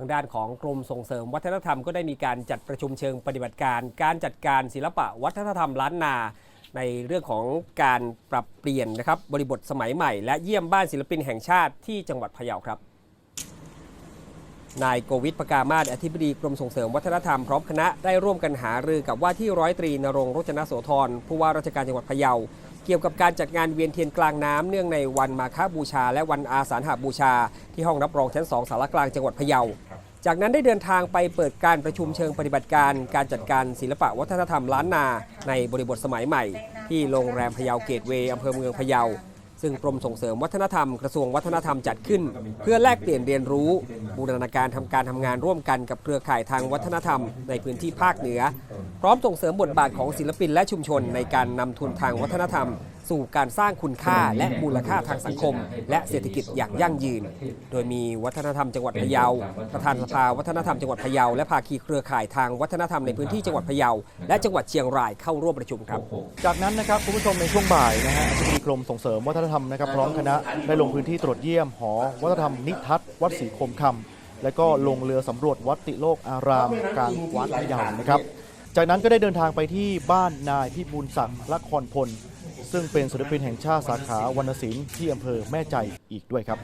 างด้านของกรมส่งเสริมวัฒนธรรมก็ได้มีการจัดประชุมเชิงปฏิบัติการ การจัดการศิลปะวัฒนธรรมล้านนา ในเรื่องของการปรับเปลี่ยนนะครับบริบทสมัยใหม่ และเยี่ยมบ้านศิลปินแห่งชาติที่จังหวัดพะเยาครับนายโกวิทประกามาศอธิบดีกรมส่งเสริมวัฒนธรรมพร้อมคณะได้ร่วมกันหารือกับว่าที่ร้อยตรีนรงรจนโสธรผู้ว่าราชการจังหวัดพะเยา เกี่ยวกับการจัดงานเวียนเทียนกลางน้ำเนื่องในวันมาฆบูชา และวันอาสาฬหบูชา ที่ห้องรับรองชั้น 2 สารกลางจังหวัดพะเยา จากนั้นได้เดินทางไปเปิดการประชุมเชิงปฏิบัติการ การจัดการศิลปะวัฒนธรรมล้านนา ในบริบทสมัยใหม่ ที่โรงแรมพะเยาเกตเวย์อำเภอเมืองพะเยาซึ่งกรมส่งเสริมวัฒนธรรมกระทรวงวัฒนธรรมจัดขึ้น เพื่อแลกเปลี่ยนเรียนรู้ บูรณาการทำการทำงานร่วมกันกับเครือข่ายทางวัฒนธรรม ในพื้นที่ภาคเหนือ พร้อมส่งเสริมบทบาทของศิลปินและชุมชนในการนำทุนทางวัฒนธรรม สู่การสร้างคุณค่าและมูลค่าทางสังคม และเศรษฐกิจอย่างยั่งยืน โดยมีวัฒนธรรมจังหวัดพะเยา ประธานสภาวัฒนธรรมจังหวัดพะเยา และภาคีเครือข่ายทางวัฒนธรรมในพื้นที่จังหวัดพะเยา และจังหวัดเชียงรายเข้าร่วมประชุมครับ จากนั้นนะครับคุณผู้ชมในช่วงบ่ายนะฮะอธิบดีกรมส่งเสริมวัฒนธรรมนะครับพร้อมคณะได้ลงพื้นที่ตรวจเยี่ยมหอวัฒนธรรมนิทัศน์วัดศรีคมคำ และก็ลงเรือสำรวจวัดติโลกอารามกลางวัดพะเยานะครับ จากนั้นก็ได้เดินทางไปที่บ้านนายพิบูลศักดิ์ละครพล ซึ่งเป็นศิลปินแห่งชาติสาขาวรรณศิลป์ที่อำเภอแม่ใจอีกด้วยครับ